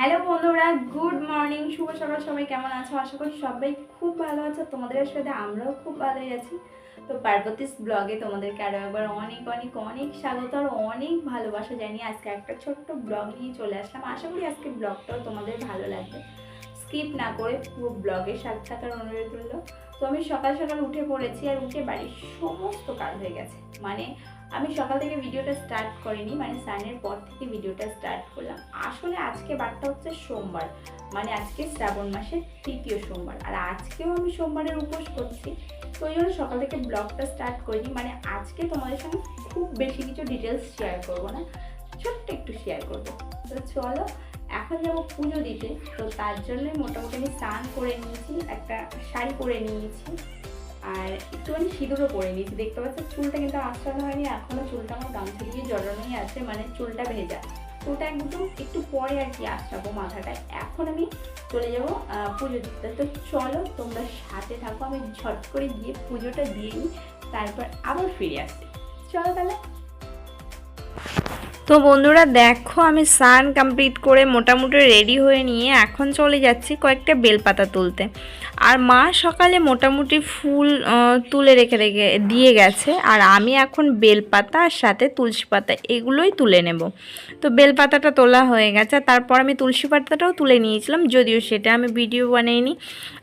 Hello বন্ধুরা, good morning, শুভ সকাল, সবাই কেমন আছো? আশা করি সবাই খুব ভালো আছো, তোমাদের সাথে আমরাও খুব ভালোই আছি। তো পার্বতীস ব্লগে তোমাদেরকে আরও একবার অনেক অনেক অনেক স্বাগত আর অনেক ভালোবাসা জানিয়ে আজকে একটা ছোট্ট ব্লগ নিয়ে চলে আসলাম। আশা করি আজকে ব্লগটাও তোমাদের ভালো লাগবে। স্কিপ না করে পুরো ব্লগের সাথে থাকার অনুরোধ রইল। তো আমি সকাল সকাল উঠে পড়েছি আর উঠে বাড়ির সমস্ত কাজ হয়ে গেছে। মানে আমি সকাল থেকে ভিডিওটা স্টার্ট করিনি মানে সানের পর থেকে ভিডিওটা স্টার্ট করলাম। আসলে আজকে বারটা হচ্ছে সোমবার মানে আজকে শ্রাবণ মাসের তৃতীয় সোমবার। আর আজকেও আমি সোমবারের উপোস করছি, তো ওই জন্য সকাল থেকে ব্লগটা স্টার্ট করিনি। মানে আজকে তোমাদের সঙ্গে খুব বেশি কিছু ডিটেলস শেয়ার করব না, ছোট্ট একটু শেয়ার করব। তো চলো এখন যাব পুজো দিতে। তো তার জন্যই মোটামুটি আমি স্নান করে নিয়েছি, একটা শাড়ি পরে নিয়েছি, আর একটুখানি সিঁদুরও পরে নিয়েছি। দেখতে পাচ্ছি, চুলটা কিন্তু আশ্রানো হয়নি এখনও চুলটা আমার গামছা দিয়ে জড়ানোই আছে মানে চুলটা ভেজা। চুলটা একদম একটু পরে আর কি আশ্রাবো মাথাটায়। এখন আমি চলে যাব পুজো দিতে। তো চলো, তোমরা সাথে থাকো, আমি ঝট করে গিয়ে পুজোটা দিয়ে নিই, তারপর আবার ফিরে আসছি চলো তাহলে। তো বন্ধুরা দেখো, আমি সান কমপ্লিট করে মোটামুটি রেডি হয়ে নিয়ে এখন চলে যাচ্ছি কয়েকটা বেলপাতা তুলতে। আর মা সকালে মোটামুটি ফুল তুলে রেখে রেখে দিয়ে গেছে। আর আমি এখন বেলপাতা আর সাথে তুলসী পাতা এগুলোই তুলে নেব। তো বেলপাতাটা তোলা হয়ে গেছে। তারপর আমি তুলসী পাতাটাও তুলে নিয়েছিলাম, যদিও সেটা আমি ভিডিও বানাইনি।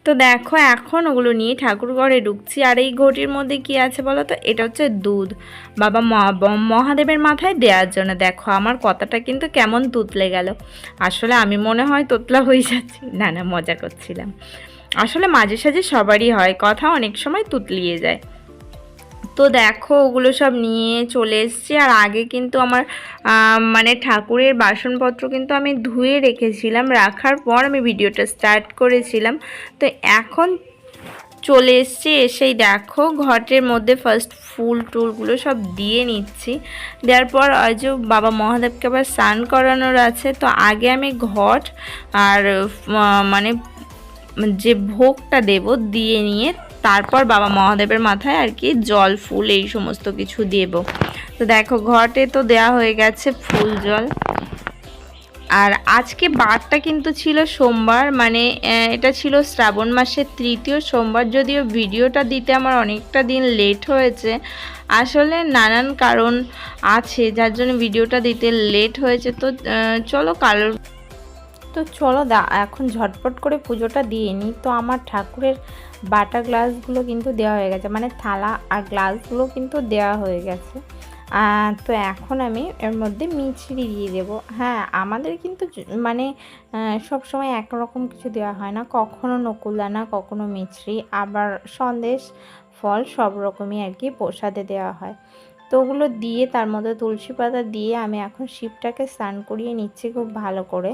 তো দেখো, এখন ওগুলো নিয়ে ঠাকুর ঘরে ঢুকছি। আর এই ঘটির মধ্যে কি আছে বলো তো? এটা হচ্ছে দুধ। বাবা মহা- মহাদেবের মাথায় দেওয়ার জন্য। দেখো, আমার কথাটা কিন্তু কেমন তুতলে গেল। আসলে আমি মনে হয় তোতলা হয়ে যাচ্ছি। না না, মজা করছিলাম। আসলে মাঝে সাঝে সবারই হয়, কথা অনেক সময় তুতলিয়ে যায়। তো দেখো, ওগুলো সব নিয়ে চলে এসেছি। আর আগে কিন্তু আমার মানে ঠাকুরের বাসনপত্র কিন্তু আমি ধুয়ে রেখেছিলাম, রাখার পর আমি ভিডিওটা স্টার্ট করেছিলাম। তো এখন চলে এসছি, এসেই দেখো, ঘটের মধ্যে ফার্স্ট ফুল টুলগুলো সব দিয়ে নিচ্ছি। দেওয়ার পর যে বাবা মহাদেবকে আবার স্নান করানোর আছে। তো আগে আমি ঘট আর মানে যে ভোগটা দেব দিয়ে নিয়ে তারপর বাবা মহাদেবের মাথায় আর কি জল, ফুল এই সমস্ত কিছু দেব। তো দেখো, ঘটে তো দেয়া হয়ে গেছে ফুল, জল। আর আজকে বারটা কিন্তু ছিল সোমবার মানে এটা ছিল শ্রাবণ মাসের তৃতীয় সোমবার, যদিও ভিডিওটা দিতে আমার অনেকটা দিন লেট হয়েছে। আসলে নানান কারণ আছে, যার জন্য ভিডিওটা দিতে লেট হয়েছে। তো চলো কালোর তো চলো দা, এখন ঝটপট করে পুজোটা দিয়ে নিই। তো আমার ঠাকুরের বাটা গ্লাসগুলো কিন্তু দেওয়া হয়ে গেছে মানে থালা আর গ্লাসগুলো কিন্তু দেওয়া হয়ে গেছে। তো এখন আমি এর মধ্যে মিছরি দিয়ে দেব। হ্যাঁ আমাদের কিন্তু মানে সব সময় একরকম কিছু দেওয়া হয় না। কখনো নকুলদানা, কখনো মিছরি, আবার সন্দেশ, ফল সব রকমই আর কি প্রসাদে দেওয়া হয়। তো ওগুলো দিয়ে তার মধ্যে তুলসী পাতা দিয়ে আমি এখন শিবটাকে স্নান করিয়ে নিচ্ছি খুব ভালো করে।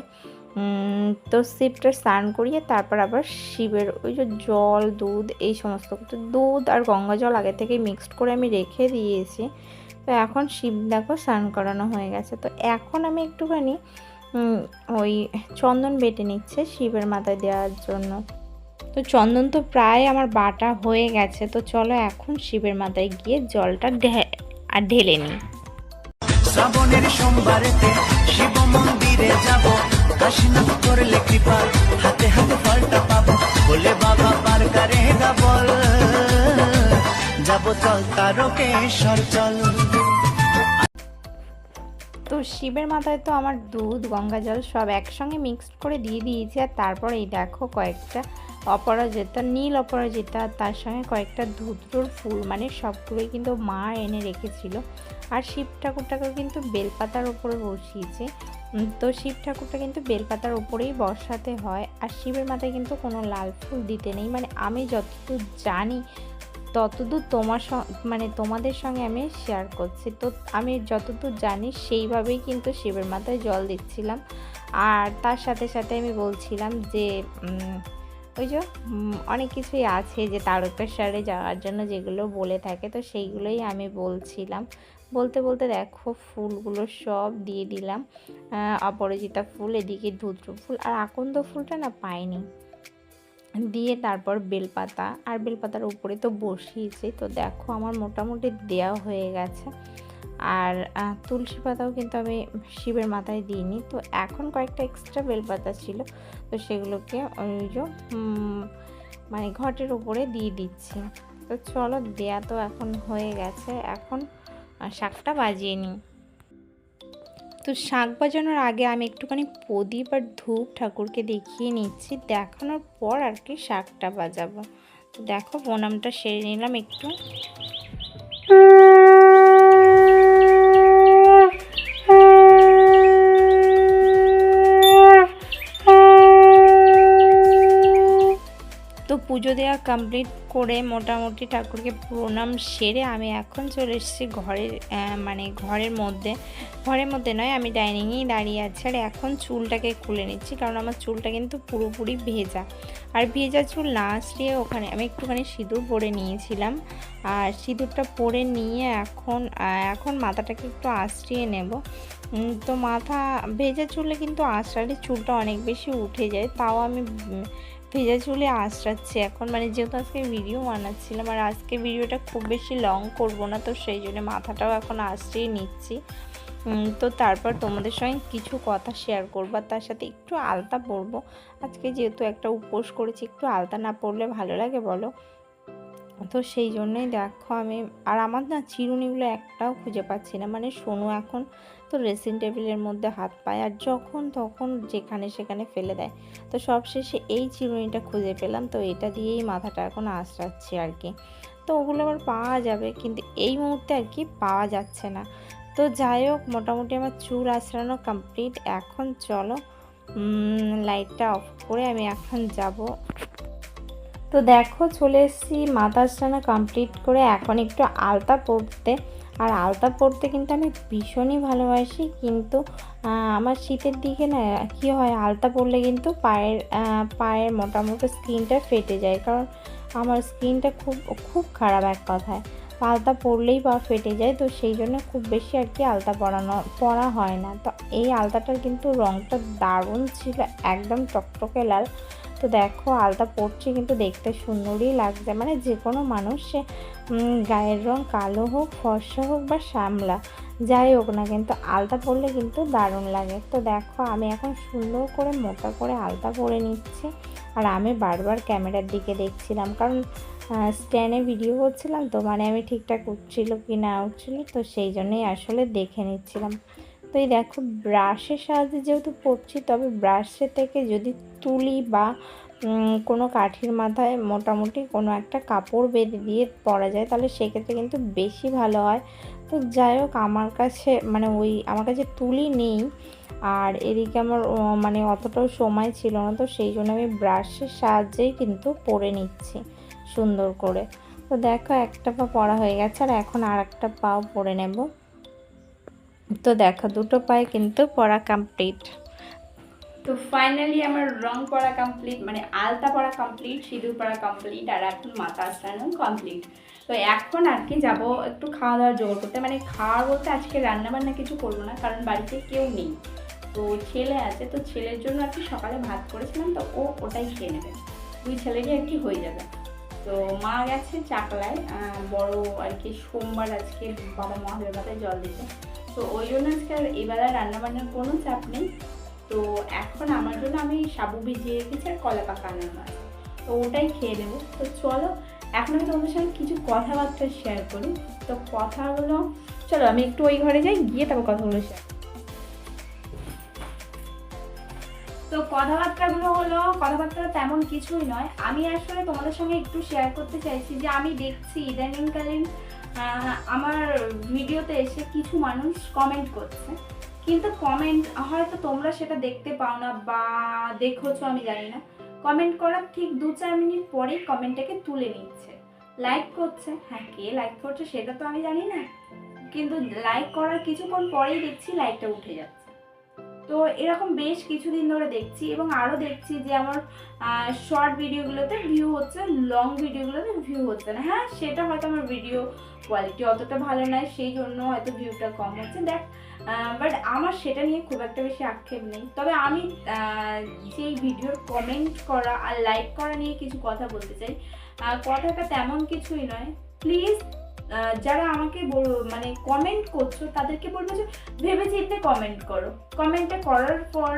তো শিবটা স্নান করিয়ে তারপর আবার শিবের ওই যে জল, দুধ, এই সমস্ত কিছু। দুধ আর গঙ্গা জল আগে থেকে মিক্সড করে আমি রেখে দিয়েছি। তো এখন শিব দেখো স্নান করানো হয়ে গেছে। তো এখন আমি একটুখানি ওই চন্দন বেটে নিচ্ছে শিবের মাথায় দেওয়ার জন্য। তো চন্দন তো প্রায় আমার বাটা হয়ে গেছে। তো চলো এখন শিবের মাথায় গিয়ে জলটা ঢেলে নিই। করলে কৃপা হাতে হাতে ফলটা পাবো। বলে বাবা, পার বল। যাব চল চল। তো শিবের মাথায় তো আমার দুধ, গঙ্গা জল সব একসঙ্গে মিক্সড করে দিয়ে দিয়েছি। আর তারপর এই দেখো কয়েকটা অপরাজিতা, নীল অপরাজিতা তার সঙ্গে কয়েকটা ধুতরোর ফুল মানে সবগুলোই কিন্তু মা এনে রেখেছিল। আর শিব ঠাকুরটাকে কিন্তু বেলপাতার ওপরে বসিয়েছে। তো শিব ঠাকুরটা কিন্তু বেলপাতার ওপরেই বসাতে হয় আর শিবের মাথায় কিন্তু কোনো লাল ফুল দিতে নেই। মানে আমি যতদূর জানি, ততদূর তোমার মানে তোমাদের সঙ্গে আমি শেয়ার করছি। তো আমি যতদূর জানি সেইভাবেই কিন্তু শিবের মাথায় জল দিচ্ছিলাম। আর তার সাথে সাথে আমি বলছিলাম যে ওই যে অনেক কিছুই আছে যে তারকেশ্বরে যাওয়ার জন্য যেগুলো বলে থাকে, তো সেইগুলোই আমি বলছিলাম। বলতে বলতে দেখো ফুলগুলো সব দিয়ে দিলাম। অপরাজিতা ফুল, এদিকে ধুদ্র ফুল আর আকন্দ ফুলটা না পাইনি। দিয়ে তারপর বেলপাতা আর বেলপাতার উপরে তো বসিয়েছি। তো দেখো আমার মোটামুটি দেওয়া হয়ে গেছে। আর তুলসী পাতাও কিন্তু আমি শিবের মাথায় দিইনি। তো এখন কয়েকটা এক্সট্রা বেলপাতা ছিল। তো সেগুলোকে ওই যে মানে ঘটের উপরে দিয়ে দিচ্ছি। তো চলো দেয়া তো এখন হয়ে গেছে। এখন আহ, শাকটা বাজিয়ে নিই। তো শাক বাজানোর আগে আমি একটুখানি প্রদীপ আর ধূপ ঠাকুরকে দেখিয়ে নিচ্ছি দেখানোর পর আর কি শাকটা বাজাবো তো দেখো প্রণামটা সেরে নিলাম একটু। পুজো দেওয়া কমপ্লিট করে মোটামুটি ঠাকুরকে প্রণাম সেরে আমি এখন চলে এসেছি ঘরের মানে ঘরের মধ্যে। ঘরের মধ্যে নয়, আমি ডাইনিংয়েই দাঁড়িয়ে আছি আর এখন চুলটাকে খুলে নিচ্ছি কারণ আমার চুলটা কিন্তু পুরোপুরি ভেজা। আর ভেজা চুল না আসলে ওখানে আমি একটুখানি সিঁদুর পরে নিয়েছিলাম। আর সিঁদুরটা পরে নিয়ে এখন এখন মাথাটাকে একটু আশ্রিয়ে নেব। তো মাথা, ভেজা চুলে কিন্তু আশ্রালে চুলটা অনেক বেশি উঠে যায়, তাও আমি ভেজা চুলে আঁচড়াচ্ছি। এখন মানে যেহেতু আজকে ভিডিও বানাচ্ছিলাম আর আজকে ভিডিওটা খুব বেশি লং করব না, তো সেই জন্য মাথাটাও এখন আঁচড়িয়ে নিচ্ছি। তো তারপর তোমাদের সঙ্গে কিছু কথা শেয়ার করব আর তার সাথে একটু আলতা পরবো। আজকে যেহেতু একটা উপোস করেছি, একটু আলতা না পরলে ভালো লাগে বলো? তো সেই জন্যই দেখো আমি, আর আমার না চিরুনিগুলো একটাও খুঁজে পাচ্ছি না। মানে সোনু এখন তো ড্রেসিং টেবিলের মধ্যে হাত পায় আর যখন তখন যেখানে সেখানে ফেলে দেয়। তো সবশেষে এই চিরুনিটা খুঁজে পেলাম। তো এটা দিয়েই মাথাটা এখন আঁচড়াচ্ছি আর কি। তো ওগুলো আবার পাওয়া যাবে কিন্তু এই মুহূর্তে আর কি পাওয়া যাচ্ছে না। তো যাই হোক, মোটামুটি আমার চুল আঁচড়ানো কমপ্লিট এখন চলো লাইটটা অফ করে আমি এখন যাব। তো দেখো, চলে এসেছি মাথা আঁচড়ানো কমপ্লিট করে। এখন একটু আলতা পরতে। আর আলতা পরতে কিন্তু আমি ভীষণই ভালোবাসি, কিন্তু আমার শীতের দিকে না কি হয়, আলতা পরলে কিন্তু পায়ের পায়ের মোটামুটি স্কিনটা ফেটে যায়, কারণ আমার স্কিনটা খুব খুব খারাপ এক কথায়। আলতা পরলেই পা ফেটে যায়, তো সেই জন্য খুব বেশি আর কি আলতা পরানো, পরা হয় না। তো এই আলতাটার কিন্তু রঙটা দারুণ ছিল, একদম টকটকে লাল। তো দেখো, আলতা পরছি কিন্তু দেখতে সুন্দরই লাগছে মানে যে কোনো মানুষ গায়ের রং কালো হোক, ফর্সা হোক বা শ্যামলা, যাই হোক না কিন্তু আলতা পরলে কিন্তু দারুণ লাগে। তো দেখো, আমি এখন সুন্দর করে মোটা করে আলতা পরে নিচ্ছি, আর আমি বারবার ক্যামেরার দিকে দেখছিলাম, কারণ স্ট্যান্ডে ভিডিও করছিলাম তো মানে আমি ঠিকঠাক উঠছিল কি না উঠছিল, তো সেই জন্যই আসলে দেখে নিচ্ছিলাম। তো এই দেখো, ব্রাশের সাহায্যে যেহেতু পড়ছি তবে ব্রাশের থেকে যদি তুলি বা কোনো কাঠির মাথায় মোটামুটি কোনো একটা কাপড় বেঁধে দিয়ে পরা যায়, তাহলে সেক্ষেত্রে কিন্তু বেশি ভালো হয়। তো যাই হোক, আমার কাছে মানে ওই আমার কাছে তুলি নেই, আর এদিকে আমার মানে অতটাও সময় ছিল না, তো সেই জন্য আমি ব্রাশের সাহায্যেই কিন্তু পরে নিচ্ছি সুন্দর করে। তো দেখো, একটা পা পরা হয়ে গেছে, আর এখন আর একটা পাও পরে নেব। তো দেখো, দুটো পায়ে কিন্তু পরা কমপ্লিট তো ফাইনালি আমার রং পড়া কমপ্লিট মানে আলতা পড়া কমপ্লিট সিঁদুর পড়া কমপ্লিট আর এখন মাথা আসানো কমপ্লিট তো এখন আর কি যাব একটু খাওয়া দাওয়া জোগাড় করতে। মানে খাওয়া বলতে আজকে রান্না বান্না কিছু করব না, কারণ বাড়িতে কেউ নেই। তো ছেলে আছে, তো ছেলের জন্য আর কি সকালে ভাত করেছিলাম, তো ও ওটাই খেয়ে নেবে। দুই ছেলেরই আর কি হয়ে যাবে। তো মা গেছে চাকলায় বড় আর কি সোমবার আজকে বাবা মহাদেবের মাথায় জল দিতে। তো ওই জন্য আজকে আর এবেলায় রান্নাবান্নার কোনো চাপ নেই। তো এখন আমার জন্য আমি সাবু ভিজিয়ে রেখেছি আর কলা পাকা আনানো আছে তো ওটাই খেয়ে নেব। তো চলো, এখন আমি তোমাদের সঙ্গে কিছু কথাবার্তা শেয়ার করি। তো কথাগুলো চলো আমি একটু ওই ঘরে যাই, গিয়ে তারপর কথাগুলো শেয়ার তো কথাবার্তাগুলো হলো, কথাবার্তা তেমন কিছুই নয়। আমি আসলে তোমাদের সঙ্গে একটু শেয়ার করতে চাইছি যে আমি দেখছি ইদানিংকালীন আমার ভিডিওতে এসে কিছু মানুষ কমেন্ট করছে। কিন্তু কমেন্ট হয়তো তোমরা সেটা দেখতে পাও না বা দেখোছো, আমি জানি না। কমেন্ট করার ঠিক দু চার মিনিট পরেই কমেন্টটাকে তুলে নিচ্ছে। লাইক করছে হ্যাঁ কে লাইক করছে সেটা তো আমি জানি না। কিন্তু লাইক করার কিছুক্ষণ পরেই দেখছি লাইকটা উঠে যাচ্ছে। তো এরকম বেশ কিছুদিন ধরে দেখছি এবং আরও দেখছি যে আমার শর্ট ভিডিওগুলোতে ভিউ হচ্ছে লং ভিডিওগুলোতে ভিউ হচ্ছে না। হ্যাঁ সেটা হয়তো আমার ভিডিও কোয়ালিটি অতটা ভালো নয়, সেই জন্য হয়তো ভিউটা কম হচ্ছে। দেখ বাট আমার সেটা নিয়ে খুব একটা বেশি আক্ষেপ নেই। তবে আমি যেই ভিডিওর কমেন্ট করা আর লাইক করা নিয়ে কিছু কথা বলতে চাই কথাটা তেমন কিছুই নয়। প্লিজ যারা আমাকে মানে কমেন্ট করছ, তাদেরকে বলব যে ভেবে চিন্তে কমেন্ট করো কমেন্টে করার পর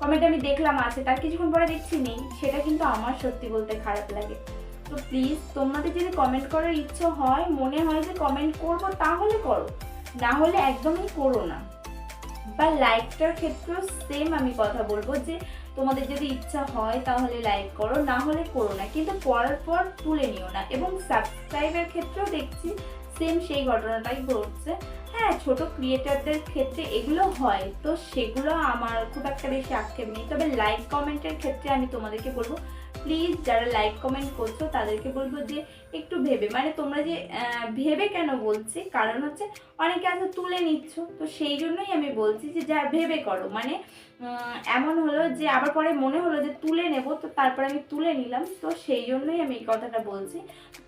কমেন্ট আমি দেখলাম আছে, তার কিছুক্ষণ পরে দেখছি নেই। সেটা কিন্তু আমার সত্যি বলতে খারাপ লাগে। তো প্লিজ তোমাদের যদি কমেন্ট করার ইচ্ছে হয়, মনে হয় যে কমেন্ট করব, তাহলে করো। না হলে একদমই করো না। বা লাইকটার ক্ষেত্রেও সেম আমি কথা বলব যে, তোমাদের যদি ইচ্ছা হয় তাহলে লাইক করো, না হলে করো না। কিন্তু পড়ার পর তুলে নিও না এবং সাবস্ক্রাইবের ক্ষেত্রেও দেখছি সেম সেই ঘটনাটাই ঘটছে। হ্যাঁ ছোট ক্রিয়েটারদের ক্ষেত্রে এগুলো হয়, তো সেগুলো আমার খুব একটা বেশি আক্ষেপ নেই। তবে লাইক কমেন্টের ক্ষেত্রে আমি তোমাদেরকে বলব প্লিজ যারা লাইক কমেন্ট করছ, তাদেরকে বলব যে একটু ভেবে। মানে তোমরা যে ভেবে কেন বলছি? কারণ হচ্ছে অনেকে আছে তুলে নিচ্ছ। তো সেই জন্যই আমি বলছি যে যা ভেবে করো। মানে এমন হলো যে আবার পরে মনে হলো যে তুলে নেব, তো তারপরে আমি তুলে নিলাম। তো সেই জন্যই আমি এই কথাটা বলছি।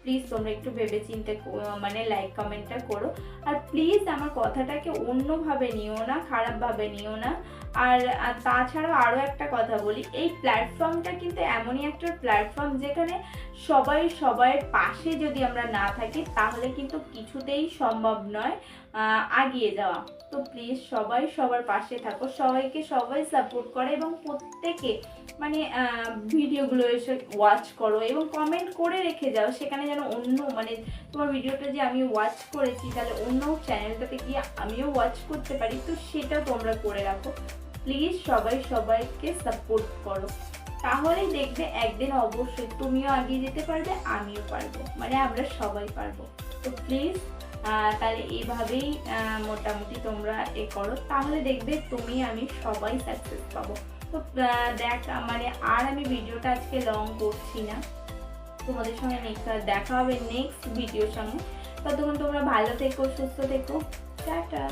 প্লিজ তোমরা একটু ভেবে চিন্তে মানে লাইক কমেন্টটা করো। আর প্লিজ আমার কথাটাকে অন্যভাবে নিও না, খারাপভাবে নিও না। আর তাছাড়াও আরও একটা কথা বলি, এই প্ল্যাটফর্মটা কিন্তু এমনই একটা প্ল্যাটফর্ম যেখানে সবাই সবার পাশে যদি আমরা না থাকি, তাহলে কিন্তু কিছুতেই সম্ভব নয় আগিয়ে যাওয়া। তো প্লিজ সবাই সবার পাশে থাকো। সবাইকে সবাই সাপোর্ট করে এবং প্রত্যেকে মানে ভিডিওগুলো এসে ওয়াচ করো এবং কমেন্ট করে রেখে যাও। সেখানে যেন অন্য মানে তোমার ভিডিওটা যে আমি ওয়াচ করেছি, তাহলে অন্য চ্যানেলটাতে গিয়ে আমিও ওয়াচ করতে পারি। তো সেটা তোমরা করে রাখো। প্লিজ সবাই সবাইকে সাপোর্ট করো। তাহলেই দেখবে একদিন অবশ্যই তুমিও এগিয়ে যেতে পারবে, আমিও পারব। মানে আমরা সবাই পারব। তো প্লিজ তাহলে এইভাবেই মোটামুটি তোমরা এ করো। তাহলে দেখবে তুমি, আমি সবাই সাকসেস পাবো। তো দেখ মানে আর আমি ভিডিওটা আজকে লং করছি না। তোমাদের সঙ্গে নেক্সট দেখা হবে নেক্সট ভিডিওর সঙ্গে। ততক্ষণ তোমরা ভালো থেকো, সুস্থ থেকো। টাটা।